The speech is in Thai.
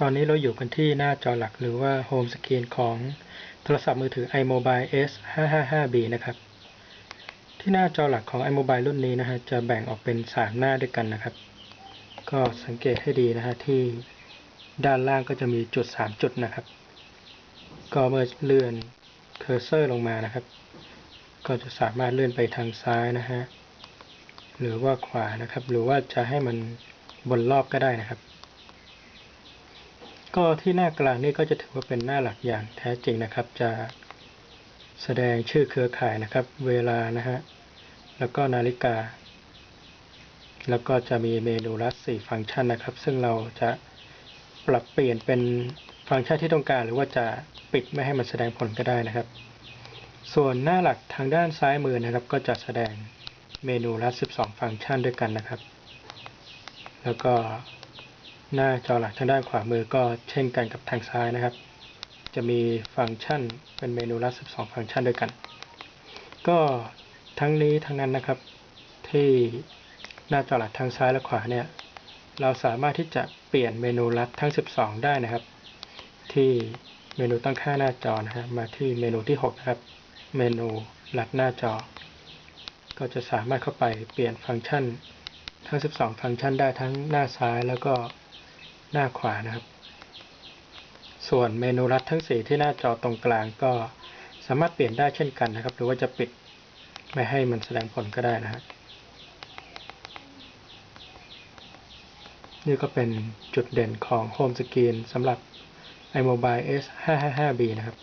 ตอนนี้เราอยู่กันที่หน้าจอหลักหรือว่าโฮมสกรีนของโทรศัพท์มือถือ iMobile S 555B นะครับ ที่หน้าจอหลักของ iMobile รุ่นนี้นะฮะจะแบ่งออกเป็น 3 หน้าด้วยกันนะครับ ก็สังเกตให้ดีนะฮะที่ด้านล่างก็จะมีจุด 3 จุดนะครับ ก็เมื่อเลื่อนเคอร์เซอร์ลงมานะครับ ก็จะสามารถเลื่อนไปทางซ้ายนะฮะหรือว่าขวานะครับ หรือว่าจะให้มันบนรอบก็ได้นะครับ ก็ที่หน้ากลางนี่ก็จะถือว่าเป็นหน้าหลักอย่างแท้จริงนะครับ จะแสดงชื่อเครือข่ายนะครับ เวลานะฮะแล้วก็นาฬิกา แล้วก็จะมีเมนูลัด4ฟังก์ชันนะครับ ซึ่งเราจะปรับเปลี่ยนเป็นฟังก์ชันที่ต้องการ หรือว่าจะปิดไม่ให้มันแสดงผลก็ได้นะครับ ส่วนหน้าหลักทางด้านซ้ายมือนะครับ ก็จะแสดงเมนูลัด12 ฟังก์ชันด้วยกันนะครับ แล้วก็ หน้าจอหลักทางด้านขวามือก็เช่นกันกับทางซ้ายนะครับ จะมีฟังก์ชันเป็นเมนูลัด12 ฟังก์ชันด้วยกัน ก็ทั้งนี้ทั้งนั้นนะครับ ที่หน้าจอหลักทางซ้ายและขวาเนี่ยเราสามารถที่จะเปลี่ยนเมนูลัดทั้ง 12 ได้นะครับ ที่เมนูตั้งค่าหน้าจอนะฮะมาที่เมนูที่ 6 นะครับ เมนูลัดหน้าจอ ก็จะสามารถเข้าไปเปลี่ยนฟังก์ชันทั้ง 12 ฟังก์ชันได้ทั้งหน้าซ้ายแล้วก็ หน้าขวานะครับ ส่วนเมนูลัดทั้ง 4 ที่หน้าจอตรงกลางก็สามารถเปลี่ยนได้เช่นกันนะครับ หรือว่าจะปิดไม่ให้มันแสดงผลก็ได้นะครับนี่ก็เป็นจุดเด่นของ Home Screen สำหรับ iMobile S 555B นะครับ